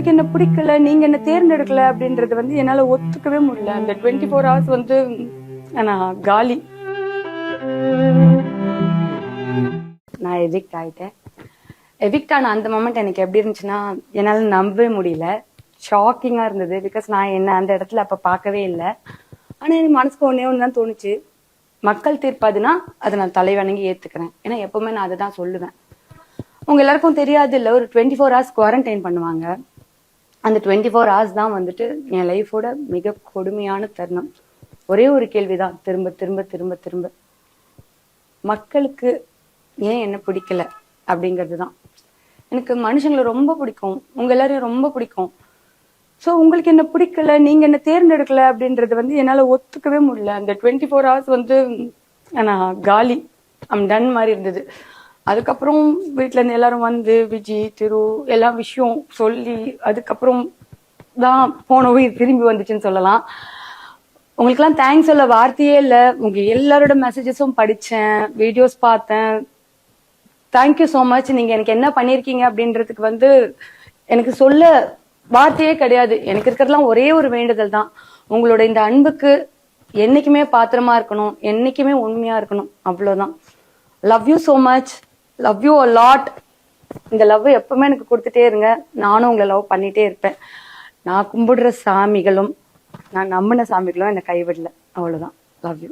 உங்களுக்கு என்ன பிடிக்கல நீங்க என்ன தேர்ந்தெடுக்கல அப்படின்றது வந்து என்னால ஒத்துக்கவே முடியல. அந்த டுவெண்ட்டி ஃபோர் ஹவர்ஸ் வந்து நான் காலி. நான் எவிக்ட் ஆயிட்டேன். எவிக்ட் ஆன அந்த மொமெண்ட் எனக்கு எப்படி இருந்துச்சுன்னா என்னால நம்பவே முடியல. ஷாக்கிங்கா இருந்தது பிகாஸ் நான் என்ன அந்த இடத்துல அப்ப பார்க்கவே இல்லை. ஆனா எனக்கு மனசுக்கு ஒன்னே ஒன்று தான் தோணுச்சு. மக்கள் தீர்ப்பாதுன்னா அதை நான் தலை வணங்கி ஏத்துக்கிறேன். ஏன்னா எப்பவுமே நான் அதை தான் சொல்லுவேன். உங்க எல்லாருக்கும் தெரியாது இல்லை ஒரு டுவெண்ட்டி ஃபோர் ஹவர்ஸ் குவாரண்டைன் பண்ணுவாங்க. அந்த டுவெண்ட்டி ஃபோர் ஹவர்ஸ் தான் வந்துட்டு என் லைஃபோட மிக கொடுமையான தருணம். ஒரே ஒரு கேள்விதான். திரும்ப திரும்ப திரும்ப திரும்ப. மக்களுக்கு ஏன் என்ன பிடிக்கல அப்படிங்கிறது தான் எனக்கு மனுஷங்களை ரொம்ப பிடிக்கும். உங்க எல்லாரையும் ரொம்ப பிடிக்கும். ஸோ உங்களுக்கு என்ன பிடிக்கல? நீங்க என்ன தேர்ந்தெடுக்கல அப்படின்றது வந்து என்னால ஒத்துக்கவே முடியல. அந்த டுவெண்ட்டி ஃபோர் ஹவர்ஸ் வந்து நான் காலி. அம் டன் மாதிரி இருந்தது. அதுக்கப்புறம் வீட்ல இருந்து எல்லாரும் வந்து விஜி திரு எல்லா விஷயம் சொல்லி அதுக்கப்புறம் தான் போன உயிர் திரும்பி வந்துச்சுன்னு சொல்லலாம். உங்களுக்கெல்லாம் தேங்க்ஸ் சொல்ல வார்த்தையே இல்லை. உங்க எல்லாரோட மெசேஜஸும் படிச்சேன் வீடியோஸ் பார்த்தேன். தேங்க்யூ ஸோ மச் நீங்க எனக்கு என்ன பண்ணிருக்கீங்க அப்படின்றதுக்கு வந்து எனக்கு சொல்ல வார்த்தையே கிடையாது. எனக்கு இருக்கிறதுலாம் ஒரே ஒரு வேண்டுதல் தான். உங்களோட இந்த அன்புக்கு என்னைக்குமே பாத்திரமா இருக்கணும். என்னைக்குமே உண்மையா இருக்கணும். அவ்வளவுதான். Love you so much love you a lot இந்த லவ் எப்பவுமே எனக்கு கொடுத்துட்டே இருங்க. நானும் உங்களை லவ் பண்ணிட்டே இருப்பேன். நான் கும்பிடுற சாமிகளும் நான் நம்பின சாமிகளும் என்னை கைவிடல. அவ்வளவுதான். Love you